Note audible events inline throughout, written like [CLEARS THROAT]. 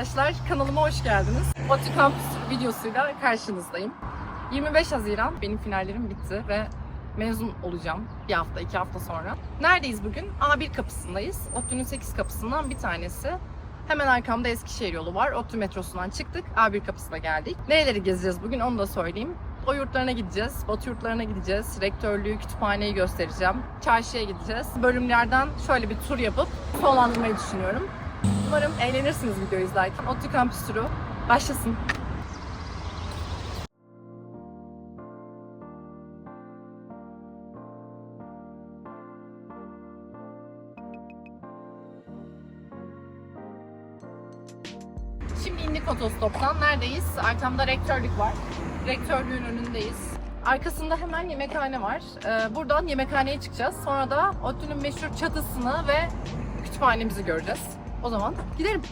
arkadaşlar, kanalıma hoş geldiniz. ODTÜ Campus videosuyla karşınızdayım. 25 Haziran benim finallerim bitti ve mezun olacağım bir hafta, iki hafta sonra. Neredeyiz bugün? A1 kapısındayız. ODTÜ'nün 8 kapısından bir tanesi. Hemen arkamda Eskişehir yolu var. ODTÜ metrosundan çıktık. A1 kapısına geldik. Nereleri gezeceğiz bugün onu da söyleyeyim. O yurtlarına gideceğiz, batı yurtlarına gideceğiz, rektörlüğü, kütüphaneyi göstereceğim, çarşıya gideceğiz. Bölümlerden şöyle bir tur yapıp sonlandırmayı düşünüyorum. Umarım eğlenirsiniz videoyu izlerken. ODTÜ Kampüs turu başlasın. Şimdi indik otostoptan. Neredeyiz? Arkamda rektörlük var. Rektörlüğün önündeyiz. Arkasında hemen yemekhane var. Ee, buradan yemekhaneye çıkacağız. Sonra da ODTÜ'nün meşhur çatısını ve kütüphanemizi göreceğiz. O zaman gidelim.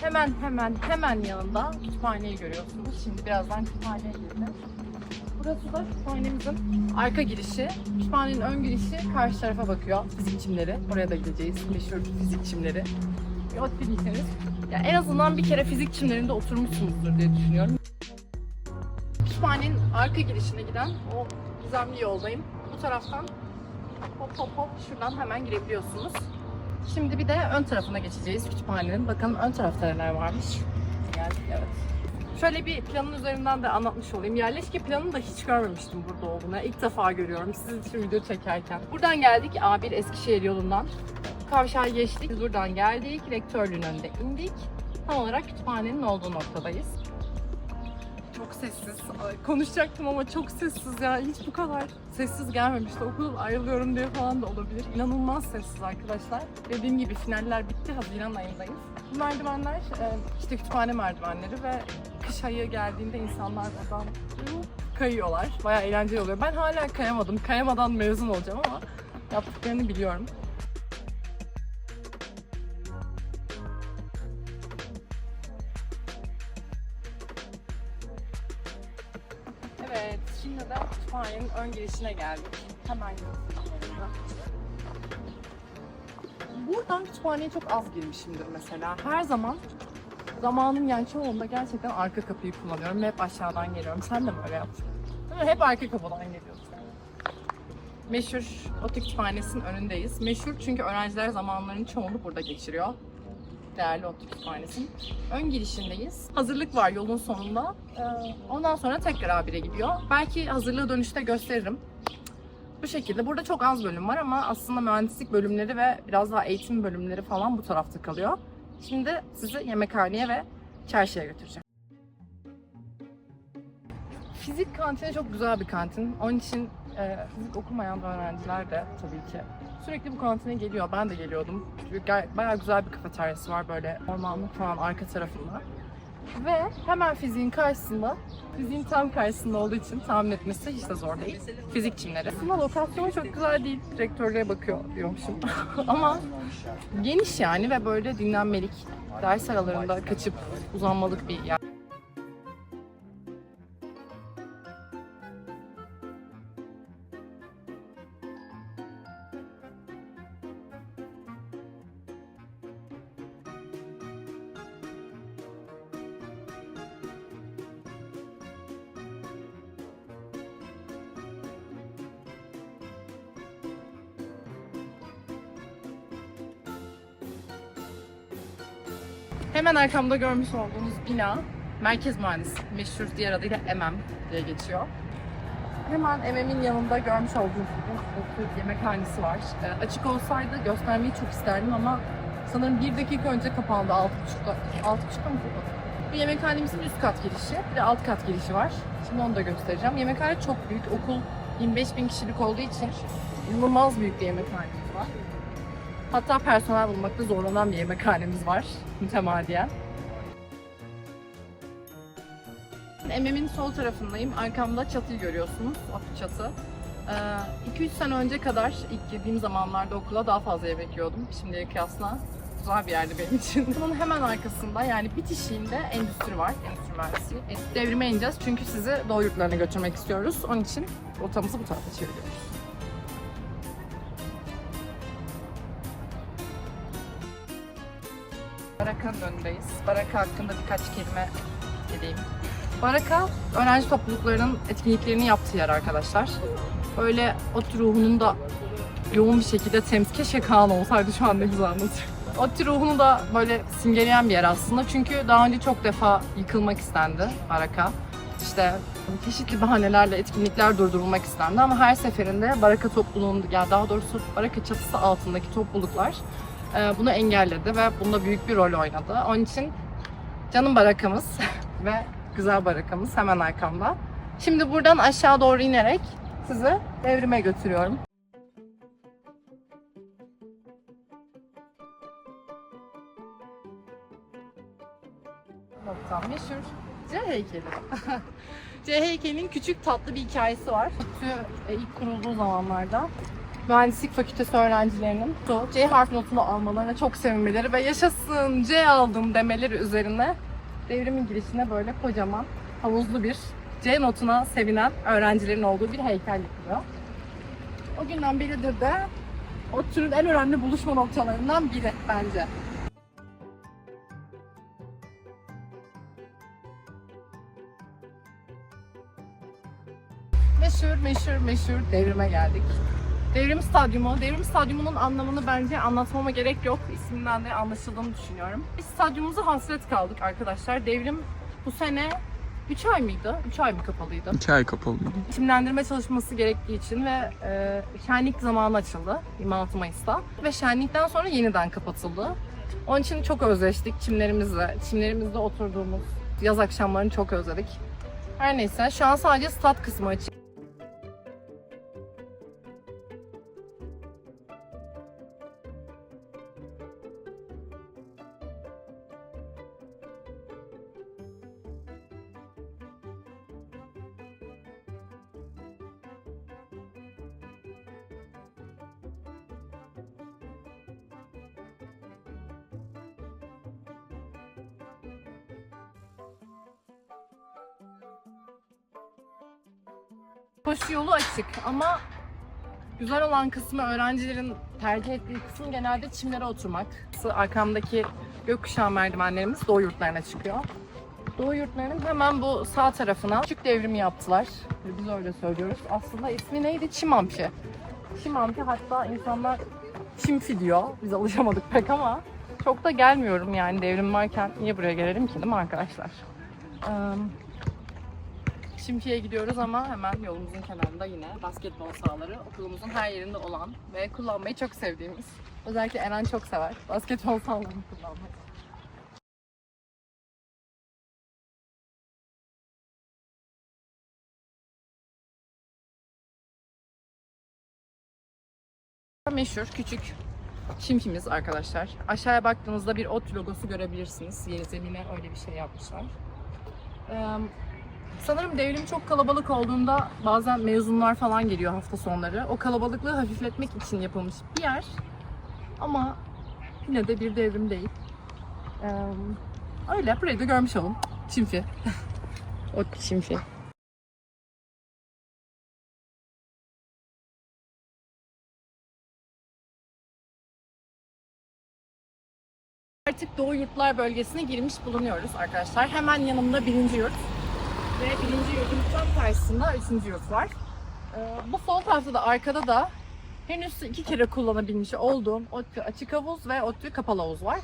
Hemen hemen hemen yanında kütüphaneyi görüyorsunuz. Şimdi birazdan kütüphaneye gireceğiz. Burası da kütüphanemizin arka girişi. Kütüphanenin ön girişi karşı tarafa bakıyor. Fizik çimleri. Oraya da gideceğiz. Meşhur fizik çimleri. Bir ot. Ya en azından bir kere fizik çimlerinde oturmuşsunuzdur diye düşünüyorum. Kütüphanenin arka girişine giden o gizemli yoldayım. Bu taraftan hop hop hop şuradan hemen girebiliyorsunuz. Şimdi bir de ön tarafına geçeceğiz kütüphanenin. Bakalım ön tarafta neler varmış. Geldik evet. Şöyle bir planın üzerinden de anlatmış olayım. Yerleşke planını da hiç görmemiştim burada olduğunu. İlk defa görüyorum sizin için video çekerken. Buradan geldik A1 Eskişehir yolundan. Kavşağı geçtik. Buradan geldik. Rektörlüğün önünde indik. Tam olarak kütüphanenin olduğu noktadayız. Çok sessiz. Konuşacaktım ama çok sessiz ya. Hiç bu kadar sessiz gelmemişti. Okuldan ayrılıyorum diye falan da olabilir. İnanılmaz sessiz arkadaşlar. Dediğim gibi finaller bitti. Haziran ayındayız. Bu merdivenler e, işte kütüphane merdivenleri ve kış ayı geldiğinde insanlar buradan kayıyorlar. Bayağı eğlenceli oluyor. Ben hala kayamadım. Kayamadan mezun olacağım ama yaptıklarını biliyorum. Evet, şimdi de kütüphanenin ön girişine geldik. Hemen göstereyim. Buradan kütüphaneye çok az girmişimdir mesela. Her zaman zamanın yani çoğunda gerçekten arka kapıyı kullanıyorum hep aşağıdan geliyorum. Sen de mi öyle yaptın? Hep arka kapıdan geliyorsun. Meşhur Otik Kütüphanesi'nin önündeyiz. Meşhur çünkü öğrenciler zamanlarının çoğunu burada geçiriyor. Değerli Otik Kütüphanesi'nin. Ön girişindeyiz. Hazırlık var yolun sonunda. Ee, Ondan sonra tekrar A1'e gidiyor. Belki hazırlığı dönüşte gösteririm. Bu şekilde. Burada çok az bölüm var ama aslında mühendislik bölümleri ve biraz daha eğitim bölümleri falan bu tarafta kalıyor. Şimdi sizi yemekhaneye ve çarşıya götüreceğim. Fizik kantini çok güzel bir kantin. Onun için e, fizik okumayan öğrenciler de tabii ki sürekli bu kantine geliyor. Ben de geliyordum. Bayağı güzel bir kafeteryası var böyle ormanlık falan arka tarafında. Ve hemen fiziğin karşısında, fiziğin tam karşısında olduğu için tahmin etmesi hiç de zor değil. Fizik çimleri. Aslında lokasyonu çok güzel değil. Rektörlüğe bakıyor diyormuşum. [LAUGHS] Ama geniş yani ve böyle dinlenmelik, ders aralarında kaçıp uzanmalık bir yer. Hemen arkamda görmüş olduğunuz bina Merkez Mühendisliği, meşhur diğer adıyla MM diye geçiyor. Hemen MM'in yanında görmüş olduğunuz bir yemekhanesi var. Ee, açık olsaydı göstermeyi çok isterdim ama sanırım bir dakika önce kapandı 6.30'da. 6.30'da mı kapandı? Bu yemekhanemizin üst kat girişi, bir de alt kat girişi var. Şimdi onu da göstereceğim. Yemekhane çok büyük. Okul 25 bin kişilik olduğu için inanılmaz büyük bir yemekhanemiz var. Hatta personel bulmakta zorlanan bir yemekhanemiz var mütemadiyen. MM'in sol tarafındayım. Arkamda çatıyı görüyorsunuz. O çatı. 2-3 sene önce kadar ilk girdiğim zamanlarda okula daha fazla yemek yiyordum. Şimdiye kıyasla güzel bir yerdi benim için. [LAUGHS] Bunun hemen arkasında yani bitişiğinde endüstri var. Endüstri mühendisliği. Devrime ineceğiz çünkü sizi doğu yurtlarına götürmek istiyoruz. Onun için rotamızı bu tarafa çeviriyoruz. Baraka'nın önündeyiz. Baraka hakkında birkaç kelime edeyim. Baraka, öğrenci topluluklarının etkinliklerini yaptığı yer arkadaşlar. Böyle ODTÜ ruhunun da yoğun bir şekilde temsil. Keşke Kaan olsaydı şu an ne güzel anlatıyor. ODTÜ ruhunu da böyle simgeleyen bir yer aslında. Çünkü daha önce çok defa yıkılmak istendi Baraka. İşte çeşitli bahanelerle etkinlikler durdurulmak istendi ama her seferinde Baraka topluluğunun, yani daha doğrusu Baraka çatısı altındaki topluluklar bunu engelledi ve bunda büyük bir rol oynadı. Onun için canım Barakamız [LAUGHS] ve güzel Barakamız hemen arkamda. Şimdi buradan aşağı doğru inerek sizi devrime götürüyorum. Noktam meşhur C heykeli. [LAUGHS] C heykelinin küçük tatlı bir hikayesi var. ODTÜ e, ilk kurulduğu zamanlarda mühendislik fakültesi öğrencilerinin C harf notunu almalarına çok sevinmeleri ve yaşasın C aldım demeleri üzerine devrimin girişine böyle kocaman havuzlu bir C notuna sevinen öğrencilerin olduğu bir heykel yapılıyor. O günden beridir de o türün en önemli buluşma noktalarından biri bence. Meşhur, meşhur, meşhur devrime geldik. Devrim Stadyumu. Devrim Stadyumu'nun anlamını bence anlatmama gerek yok. İsminden de anlaşıldığını düşünüyorum. Biz stadyumumuza hasret kaldık arkadaşlar. Devrim bu sene 3 ay mıydı? 3 ay mı kapalıydı? İki ay kapalıydı. Çimlendirme çalışması gerektiği için ve e, şenlik zamanı açıldı 26 Mayıs'ta. Ve şenlikten sonra yeniden kapatıldı. Onun için çok özleştik çimlerimizle. Çimlerimizde oturduğumuz yaz akşamlarını çok özledik. Her neyse şu an sadece stat kısmı açık. Koşu yolu açık ama güzel olan kısmı öğrencilerin tercih ettiği kısım genelde çimlere oturmak. Arkamdaki gökkuşağı merdivenlerimiz doğu yurtlarına çıkıyor. Doğu yurtlarının hemen bu sağ tarafına küçük devrimi yaptılar. Biz öyle söylüyoruz. Aslında ismi neydi? Çim amfi. Çim amfi hatta insanlar çimfi diyor. Biz alışamadık pek ama çok da gelmiyorum yani devrim varken niye buraya gelelim ki değil mi arkadaşlar? Eee, Şimki'ye gidiyoruz ama hemen yolumuzun kenarında yine basketbol sahaları okulumuzun her yerinde olan ve kullanmayı çok sevdiğimiz. Özellikle Eren çok sever basketbol sahalarını kullanmayı. Meşhur küçük Şimkimiz arkadaşlar. Aşağıya baktığınızda bir ot logosu görebilirsiniz. Yeni zemine öyle bir şey yapmışlar. Sanırım devrim çok kalabalık olduğunda bazen mezunlar falan geliyor hafta sonları. O kalabalıklığı hafifletmek için yapılmış bir yer. Ama yine de bir devrim değil. Ee, öyle burayı da görmüş olun. Çimfi. [LAUGHS] o çimfi. Artık Doğu Yurtlar bölgesine girmiş bulunuyoruz arkadaşlar. Hemen yanımda birinci yurt ve birinci yurdun tam karşısında üçüncü yurt var. Ee, bu sol tarafta da arkada da henüz iki kere kullanabilmiş olduğum ODTÜ açık havuz ve ODTÜ kapalı havuz var.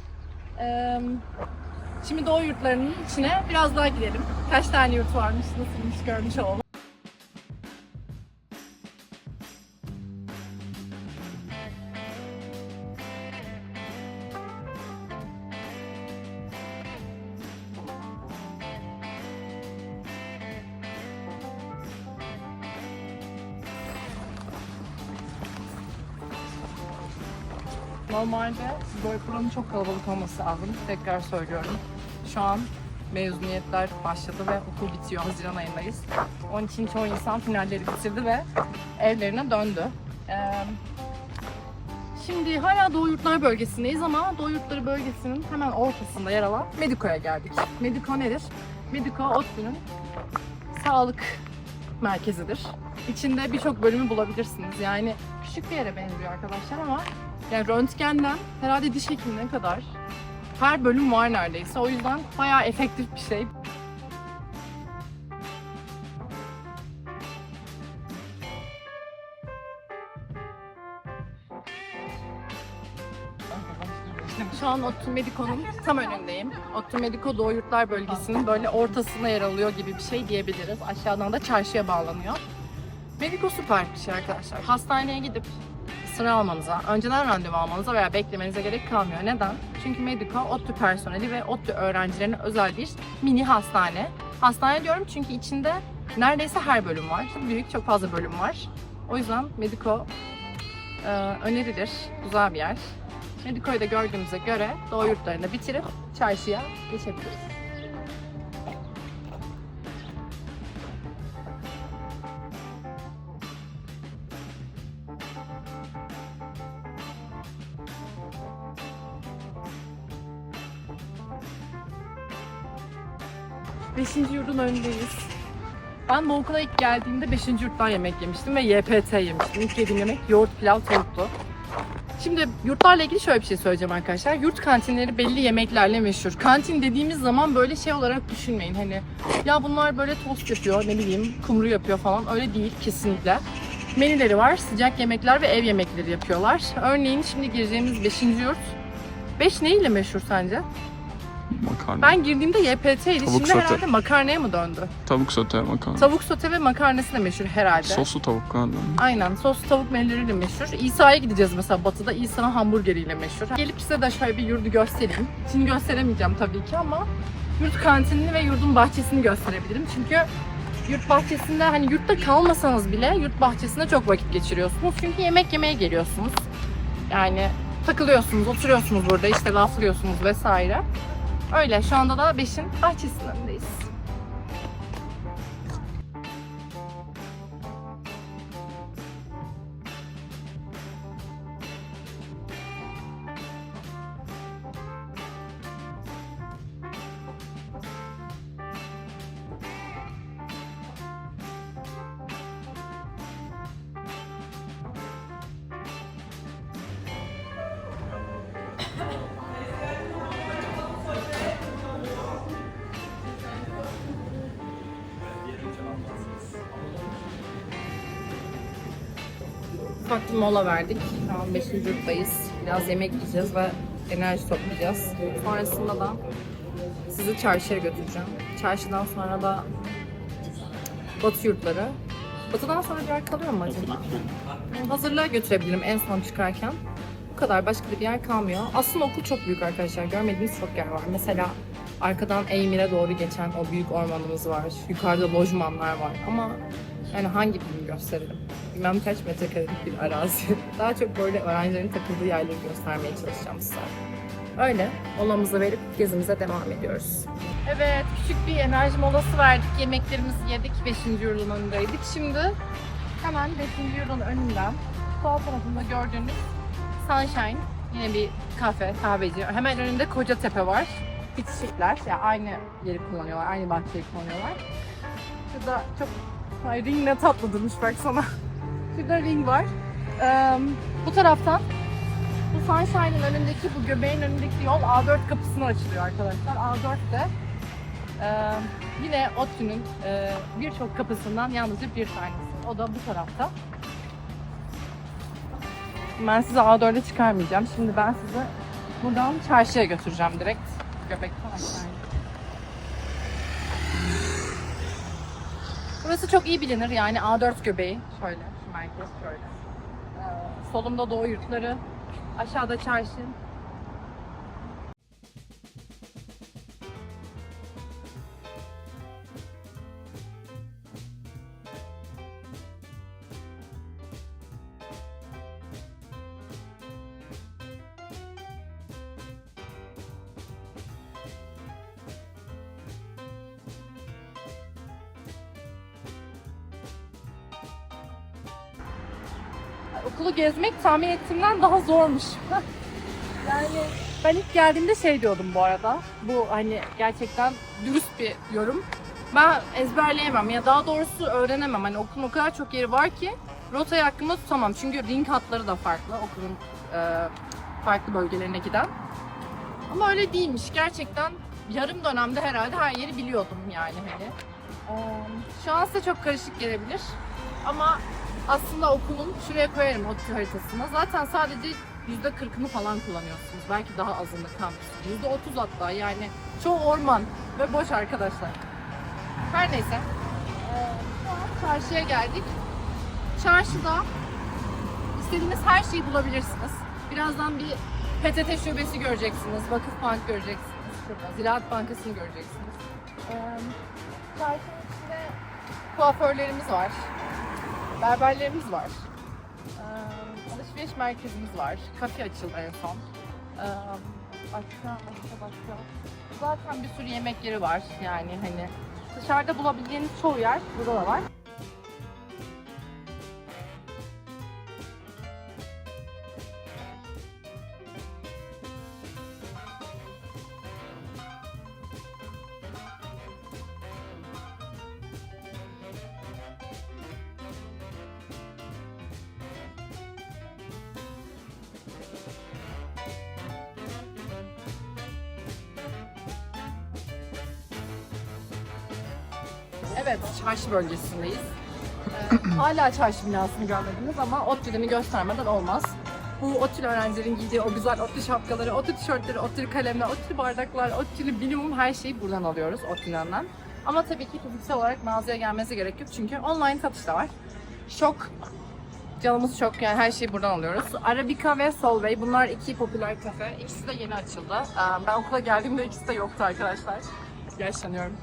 Ee, şimdi doğu yurtlarının içine biraz daha gidelim. Kaç tane yurt varmış, nasılmış görmüş olalım. Normalde böyle buranın çok kalabalık olması lazım. Tekrar söylüyorum. Şu an mezuniyetler başladı ve okul bitiyor. Haziran ayındayız. Onun için çoğu insan finalleri bitirdi ve evlerine döndü. Ee, şimdi hala Doğu Yurtlar bölgesindeyiz ama Doğu Yurtları bölgesinin hemen ortasında yer alan Mediko'ya geldik. Mediko nedir? Mediko ODTÜ'nün sağlık merkezidir. İçinde birçok bölümü bulabilirsiniz. Yani küçük bir yere benziyor arkadaşlar ama yani röntgenden herhalde diş hekimine kadar Her bölüm var neredeyse. O yüzden bayağı efektif bir şey. Şu an Ottu Medico'nun tam önündeyim. Ottu Medico Doğu Yurtlar Bölgesi'nin böyle ortasında yer alıyor gibi bir şey diyebiliriz. Aşağıdan da çarşıya bağlanıyor. Medico süper bir şey arkadaşlar. Hastaneye gidip sıra almanıza, önceden randevu almanıza veya beklemenize gerek kalmıyor. Neden? Çünkü Medico, ODTÜ personeli ve ODTÜ öğrencilerine özel bir mini hastane. Hastane diyorum çünkü içinde neredeyse her bölüm var. Büyük, çok fazla bölüm var. O yüzden Medico e, önerilir. Güzel bir yer. Medico'yu da gördüğümüze göre doğu yurtlarını bitirip çarşıya geçebiliriz. Beşinci yurdun önündeyiz. Ben bu ilk geldiğimde 5. yurttan yemek yemiştim ve YPT yemiştim. İlk yediğim yemek yoğurt, pilav, tavuktu. Şimdi yurtlarla ilgili şöyle bir şey söyleyeceğim arkadaşlar. Yurt kantinleri belli yemeklerle meşhur. Kantin dediğimiz zaman böyle şey olarak düşünmeyin. Hani ya bunlar böyle tost yapıyor, ne bileyim kumru yapıyor falan. Öyle değil kesinlikle. Menüleri var, sıcak yemekler ve ev yemekleri yapıyorlar. Örneğin şimdi gireceğimiz 5. yurt. 5 neyle meşhur sence? Makarna. Ben girdiğimde. Tavuk Şimdi sote. herhalde makarnaya mı döndü? Tavuk sote makarna. Tavuk sote ve makarnası da meşhur herhalde. Soslu tavuk galiba. Aynen soslu tavuk menüleriyle meşhur. İsa'ya gideceğiz mesela batıda. İsa'nın hamburgeriyle meşhur. Gelip size de şöyle bir yurdu göstereyim. Şimdi gösteremeyeceğim tabii ki ama yurt kantinini ve yurdun bahçesini gösterebilirim. Çünkü yurt bahçesinde hani yurtta kalmasanız bile yurt bahçesinde çok vakit geçiriyorsunuz. Çünkü yemek yemeye geliyorsunuz. Yani takılıyorsunuz, oturuyorsunuz burada işte laflıyorsunuz vesaire. Öyle şu anda da 5'in bahçesinin önündeyiz. [LAUGHS] Ufak mola verdik. Şu an 5. yurttayız. Biraz yemek yiyeceğiz ve enerji toplayacağız. Sonrasında da sizi çarşıya götüreceğim. Çarşıdan sonra da Batı yurtları. Batıdan sonra bir yer kalıyor mu acaba? Hazırlığa götürebilirim en son çıkarken. Bu kadar. Başka bir yer kalmıyor. Aslında okul çok büyük arkadaşlar. Görmediğiniz çok yer var. Mesela arkadan Eymir'e doğru geçen o büyük ormanımız var. Yukarıda lojmanlar var. Ama yani hangi birini gösterelim? Bilmem kaç metrekarelik bir arazi. [LAUGHS] Daha çok böyle öğrencilerin takıldığı yerleri göstermeye çalışacağım size. Öyle. Molamızı verip gezimize devam ediyoruz. Evet, küçük bir enerji molası verdik. Yemeklerimizi yedik. 5. yurdun önündeydik. Şimdi hemen 5. yurdun önünden sol tarafında gördüğünüz Sunshine yine bir kafe, kahveci. Hemen önünde Kocatepe var. Bitişikler. Yani aynı yeri kullanıyorlar, aynı bahçeyi kullanıyorlar. Şurada çok Ay ring ne tatlı durmuş baksana. Şurada ring var. Ee, bu taraftan bu Sunshine'ın önündeki, bu göbeğin önündeki yol A4 kapısına açılıyor arkadaşlar. A4 de e, yine ODTÜ'nün e, birçok kapısından yalnızca bir tanesi. O da bu tarafta. Ben size A4'e çıkarmayacağım. Şimdi ben sizi buradan çarşıya götüreceğim direkt. Göbekten aşağıya. Burası çok iyi bilinir yani A4 göbeği. Şöyle, şu merkez şöyle. Ee, solumda doğu yurtları, aşağıda çarşı. Okulu gezmek tahmin ettiğimden daha zormuş. [LAUGHS] yani ben ilk geldiğimde şey diyordum bu arada. Bu hani gerçekten dürüst bir yorum. Ben ezberleyemem ya daha doğrusu öğrenemem. Hani okulun o kadar çok yeri var ki rotayı hakkında tutamam. Çünkü ring hatları da farklı okulun e, farklı bölgelerine giden. Ama öyle değilmiş. Gerçekten yarım dönemde herhalde her yeri biliyordum yani hani. Şu an size çok karışık gelebilir. Ama aslında okulun şuraya koyarım ODTÜ haritasına. Zaten sadece %40'ını falan kullanıyorsunuz. Belki daha azını kampüs. %30 hatta yani. Çoğu orman ve boş arkadaşlar. Her neyse. Ee, çarşıya geldik. Çarşıda istediğiniz her şeyi bulabilirsiniz. Birazdan bir PTT şubesi göreceksiniz, Vakıfbank göreceksiniz, şurada Ziraat Bankası'nı göreceksiniz. Ee, çarşının içinde kuaförlerimiz var, berberlerimiz var, ee, alışveriş merkezimiz var, kafe açıldı en son. Başka, başka, başka. Zaten bir sürü yemek yeri var yani hani dışarıda bulabileceğiniz çoğu yer burada da var. Evet, çarşı bölgesindeyiz. Ee, [CLEARS THROAT] hala çarşı binasını görmediniz ama ODTÜ'lerini göstermeden olmaz. Bu ODTÜ'lü öğrencilerin giydiği o güzel ODTÜ şapkaları, ODTÜ tişörtleri, ODTÜ kalemler, ODTÜ bardaklar, ODTÜ'lü minimum her şeyi buradan alıyoruz ODTÜ'den. Ama tabii ki fiziksel olarak mağazaya gelmesi gerek yok çünkü online satış da var. Şok, canımız çok yani her şeyi buradan alıyoruz. Arabica ve Solvay bunlar iki popüler kafe. İkisi de yeni açıldı. Ee, Ben okula geldiğimde ikisi de yoktu arkadaşlar. Yaşlanıyorum.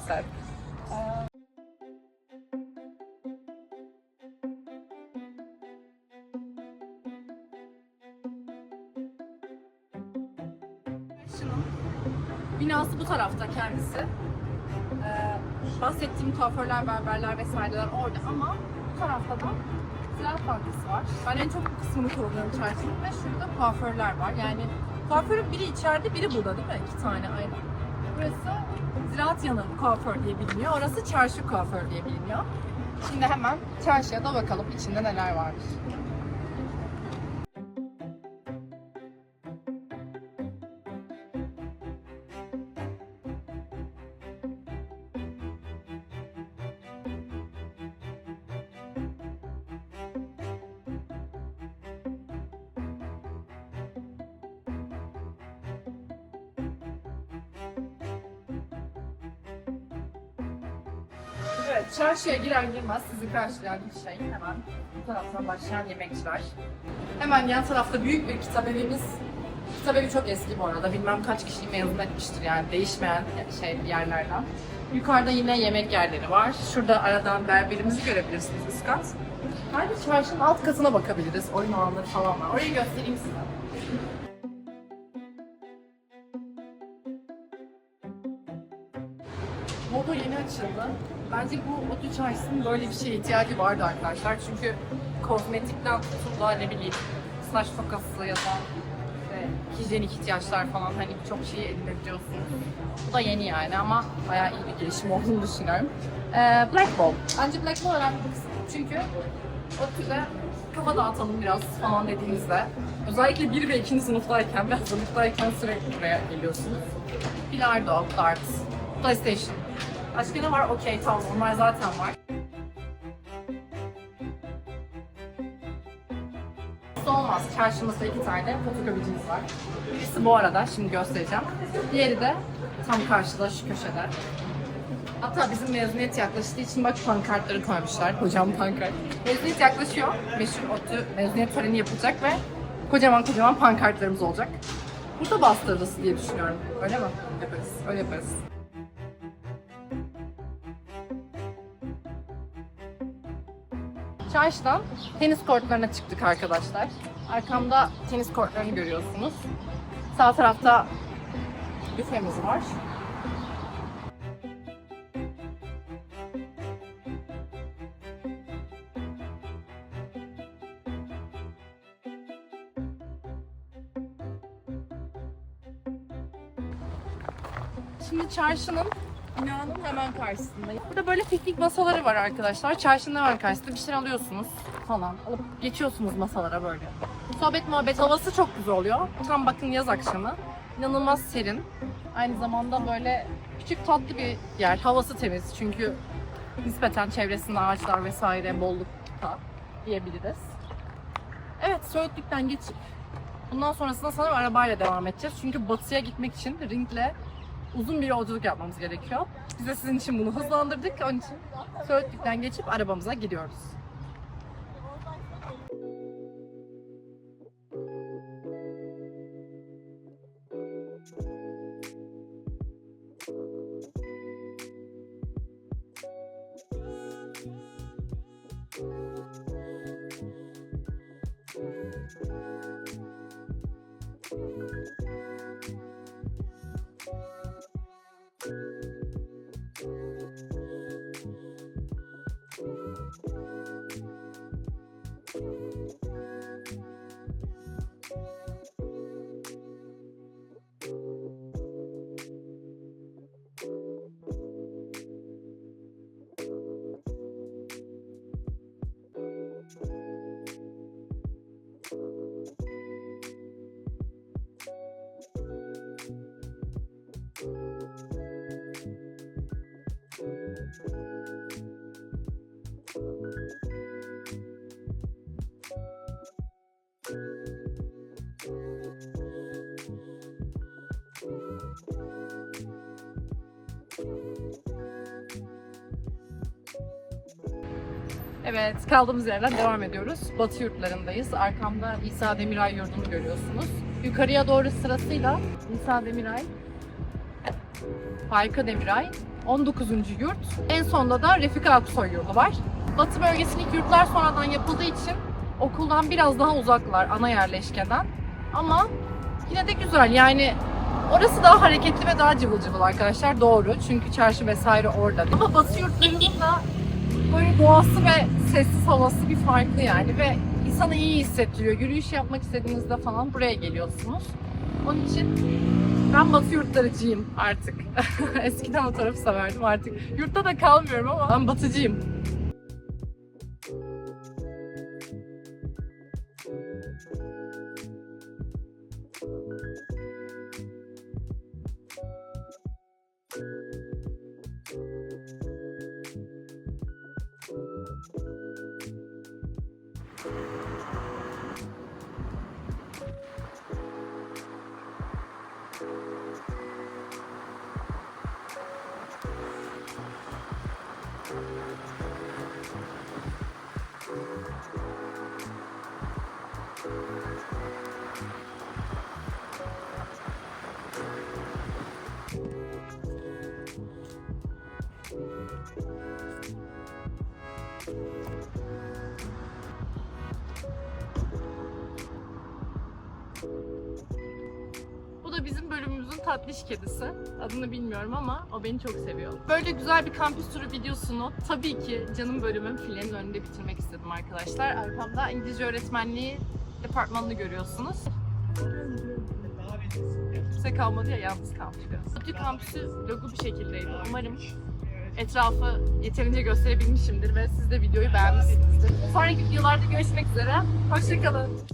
Güzel. Şunun binası bu tarafta kendisi. Ee, bahsettiğim kuaförler, berberler vesaireler orada ama bu tarafta da Ziraat Bankası var. Ben en çok bu kısmını kullanıyorum çarşının ve şurada kuaförler var. Yani kuaförün biri içeride, biri burada değil mi? İki tane aynı. Burası Ziraat Yanı kuaför diye biliniyor. Orası çarşı kuaför diye biliniyor. Şimdi hemen çarşıya da bakalım içinde neler varmış. Çarşıya girer girmez sizi karşılayan ilk şey hemen bu taraftan başlayan yemekçiler. Hemen yan tarafta büyük bir kitabevimiz. Kitabevi çok eski bu arada. Bilmem kaç kişiyi mezun etmiştir yani değişmeyen şey yerlerden. Yukarıda yine yemek yerleri var. Şurada aradan berberimizi görebilirsiniz üst kat. Bence çarşının alt katına bakabiliriz. Oyun alanları falan var. Orayı göstereyim size. Bence bu Otu çarşısının böyle bir şeye ihtiyacı vardı arkadaşlar. Çünkü kozmetikten tutun da ne bileyim saç tokası ya da işte hijyenik ihtiyaçlar falan hani birçok şeyi edinebiliyorsunuz. Bu da yeni yani ama bayağı iyi bir gelişim olduğunu düşünüyorum. Ee, Black Ball. Bence Black Ball önemli. Çünkü Otu'da kafa dağıtalım biraz falan dediğinizde özellikle 1 ve 2. sınıftayken ve hazırlıktayken sürekli buraya geliyorsunuz. Bilardo, darts, PlayStation, Başka ne var? Okey tamam onlar zaten var. Olmaz. Çarşımızda iki tane fotokopicimiz var. Birisi bu arada, şimdi göstereceğim. Diğeri de tam karşıda, şu köşede. Hatta bizim mezuniyet yaklaştığı için bak pankartları koymuşlar. Kocaman pankart. Mezuniyet yaklaşıyor. Meşhur ODTÜ mezuniyet töreni yapılacak ve kocaman kocaman pankartlarımız olacak. Burada bastırırız diye düşünüyorum. Öyle mi? Yaparız. Öyle yaparız. Çarşıdan tenis kortlarına çıktık arkadaşlar. Arkamda tenis kortlarını görüyorsunuz. Sağ tarafta büfemiz var. Şimdi çarşının hemen karşısındayım. Burada böyle piknik masaları var arkadaşlar. Çarşının hemen karşısında bir şeyler alıyorsunuz falan. Alıp geçiyorsunuz masalara böyle. Sohbet muhabbet havası çok güzel oluyor. Tam bakın yaz akşamı. İnanılmaz serin. Aynı zamanda böyle küçük tatlı bir yer. Havası temiz çünkü nispeten çevresinde ağaçlar vesaire bollukta diyebiliriz. Evet Söğütlük'ten geçip bundan sonrasında sanırım arabayla devam edeceğiz. Çünkü batıya gitmek için Ring'le uzun bir yolculuk yapmamız gerekiyor. Biz de sizin için bunu hızlandırdık. Onun için Söğütlük'ten geçip arabamıza gidiyoruz. Evet, kaldığımız yerden devam ediyoruz. Batı yurtlarındayız. Arkamda İsa Demiray yurdunu görüyorsunuz. Yukarıya doğru sırasıyla İsa Demiray, Faika Demiray, 19. yurt. En sonda da Refika Aksoy yurdu var. Batı bölgesindeki yurtlar sonradan yapıldığı için okuldan biraz daha uzaklar ana yerleşkeden. Ama yine de güzel yani orası daha hareketli ve daha cıvıl cıvıl arkadaşlar doğru. Çünkü çarşı vesaire orada. Ama Batı yurtlarının da böyle doğası ve sessiz havası bir farklı yani ve insanı iyi hissettiriyor. Yürüyüş yapmak istediğinizde falan buraya geliyorsunuz. Onun için ben batı yurtlarıcıyım artık. [LAUGHS] Eskiden o tarafı severdim artık. Yurtta da kalmıyorum ama ben batıcıyım. Tatlış kedisi. Adını bilmiyorum ama o beni çok seviyor. Böyle güzel bir kampüs turu videosunu tabii ki canım bölümüm filenin önünde bitirmek istedim arkadaşlar. Arkamda İngilizce öğretmenliği departmanını görüyorsunuz. Kimse kalmadı ya yalnız kalmış biraz. Ötü kampüsü logo bir şekildeydi. Umarım etrafı yeterince gösterebilmişimdir ve siz de videoyu beğenmişsinizdir. Sonraki videolarda görüşmek üzere. Hoşçakalın.